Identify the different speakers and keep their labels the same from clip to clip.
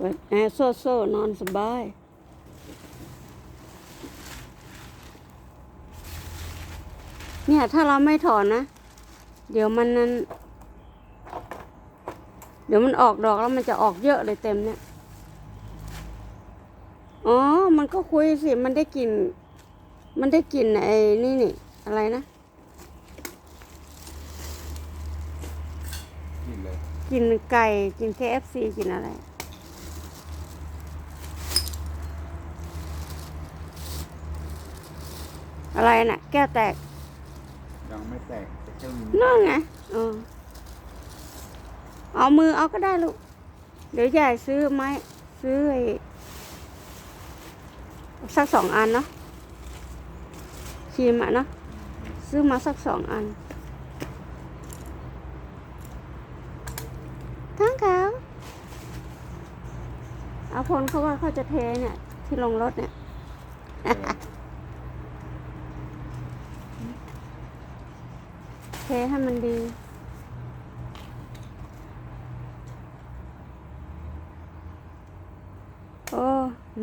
Speaker 1: เปิดแอร์โซ่โซ่นอนสบาย เนี่ยถ้าเราไม่ถอนนะ เดี๋ยวมันนั้น เดี๋ยวมันออกดอกแล้วมันจะออกเยอะเลยเต็มเนี่ย อ๋อ มันก็คุยสิ มันได้กลิ่น มันได้กลิ่นไอ้นี่นี่ อะไรนะ
Speaker 2: กินเลย
Speaker 1: กลินไก่กลิน KFC กลินอะไร อะไรน่ะ แก้วแตก
Speaker 2: ยังไม่แตกแต่แค่มี
Speaker 1: นั่นไงเออเอามือเอาก็ได้ลูก เดี๋ยวยายซื้อไม้ ซื้อไอ้สักสองอันเนาะครีมอะเนาะ ซื้อมาสักสองอันทั้งเขาเอาพลเขาว่าเขาจะเทเนี่ย ที่ลงรถเนี่ย เทให้มันดี โอ้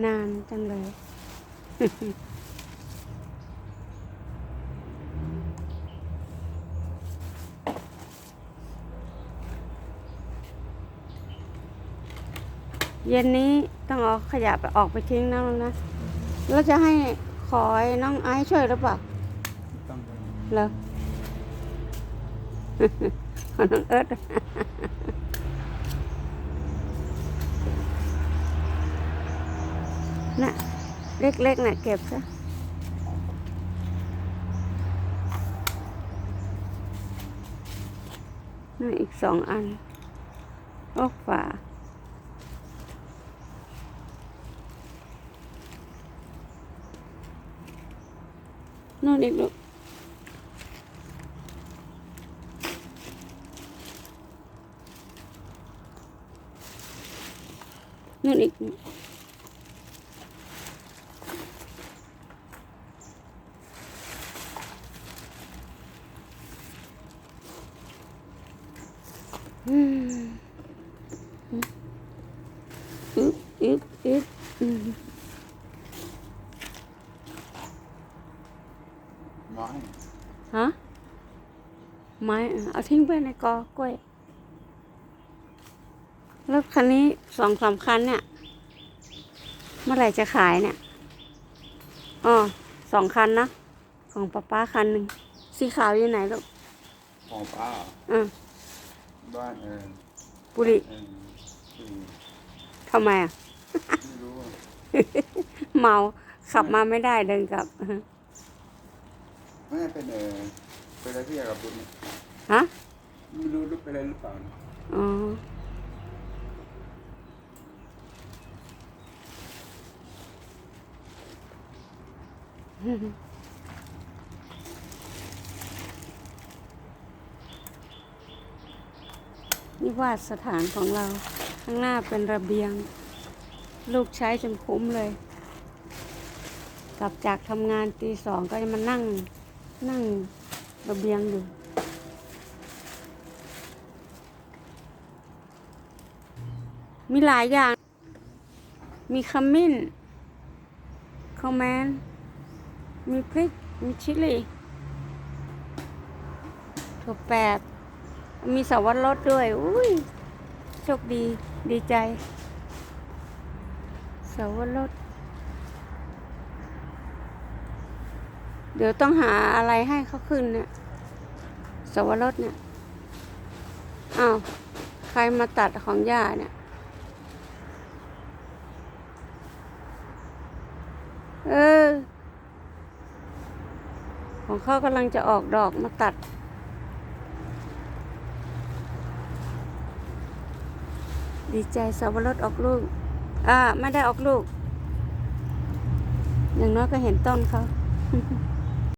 Speaker 1: นานจังเลย เย็นนี้ต้องเอาขยะไปออกไปทิ้งนะลูกนะ แล้วจะให้ขอให้น้องไอซ์ช่วยหรือเปล่า
Speaker 2: ต้องไป
Speaker 1: เหรอของ น้องเอิร์ดน่ะ เล็กๆน่ะ เก็บซะน่อีกสองอันโอ้ฝาโน่นอีกลูก นู่นอีกอืมอึ๊บอึ๊บอึ๊บอืม
Speaker 2: ไม้
Speaker 1: ฮะไม้อะเอาทิ้งไปในกอกล้วย รถคันนี้สองสามคันเนี่ย เมื่อไหร่จะขายเนี่ยอ๋อสองคันนะ ของป้าป้าคันหนึ่งสีขาวอยู่ไหนลูก
Speaker 2: ของป้าเหรอ
Speaker 1: อ่า
Speaker 2: บ้านเออ
Speaker 1: บุรี
Speaker 2: เอออืม
Speaker 1: ทำไมอะ
Speaker 2: ไม่รู้อะ
Speaker 1: เมาขับมาไม่ได้เดินกลับ
Speaker 2: ไม่เป็นเออเป็นอะไรที่อยากกับบุญเนี่ย
Speaker 1: ฮะ
Speaker 2: ไม่รู้รู้เป็นอะไรหรือเปล่านะ
Speaker 1: อ๋อ นี่วาดสถานของเรา ข้างหน้าเป็นระเบียง ลูกใช้จนคุ้มเลย กลับจากทำงานตีสองก็จะมานั่งนั่งระเบียงอยู่มีหลายอย่าง มีขมิ้นคอมแมน มีพริก มีชิลลี่ถั่วแปดมีสวรสด้วย อุ้ย โชคดี ดีใจ สวรส เดี๋ยวต้องหาอะไรให้เขาขึ้นเนี่ยสวรสเนี่ย อ้าว ใครมาตัดของย่าเนี่ยเออ ของเขากำลังจะออกดอกมาตัด ดีใจสาวรสออกลูก อ่า ไม่ได้ออกลูก อย่างน้อยก็เห็นต้นเขา